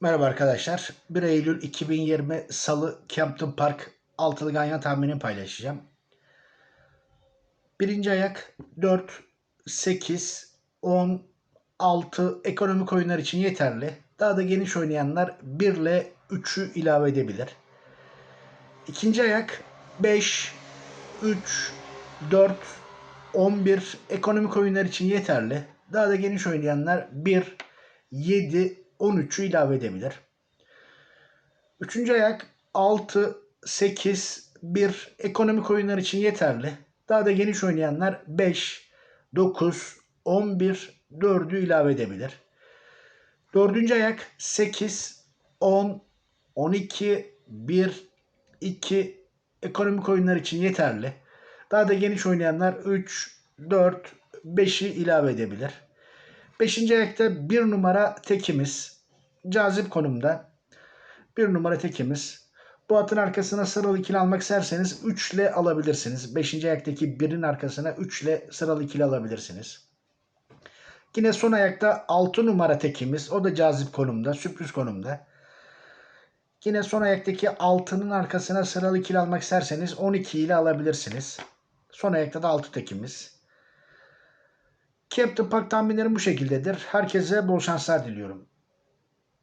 Merhaba arkadaşlar. 1 Eylül 2020 Salı Campton Park altılı ganyan tahminini paylaşacağım. Birinci ayak 4, 8, 10, 6 ekonomik oyunlar için yeterli. Daha da geniş oynayanlar 1 ile 3'ü ilave edebilir. İkinci ayak 5, 3, 4, 11 ekonomik oyunlar için yeterli. Daha da geniş oynayanlar 1, 7, 13'ü ilave edebilir. Üçüncü ayak 6, 8, 1 ekonomik oyunlar için yeterli. Daha da geniş oynayanlar 5, 9, 11, 4'ü ilave edebilir. Dördüncü ayak 8, 10, 12, 1, 2 ekonomik oyunlar için yeterli. Daha da geniş oynayanlar 3, 4, 5'i ilave edebilir. Beşinci ayakta bir numara tekimiz. Cazip konumda. Bir numara tekimiz. Bu atın arkasına sıralı ikili almak isterseniz 3 ile alabilirsiniz. Beşinci ayaktaki birin arkasına 3 ile sıralı ikili alabilirsiniz. Yine son ayakta 6 numara tekimiz. O da cazip konumda, sürpriz konumda. Yine son ayaktaki 6'nın arkasına sıralı ikili almak isterseniz 12 ile alabilirsiniz. Son ayakta da 6 tekimiz. Captain Park tahminlerim bu şekildedir. Herkese bol şanslar diliyorum.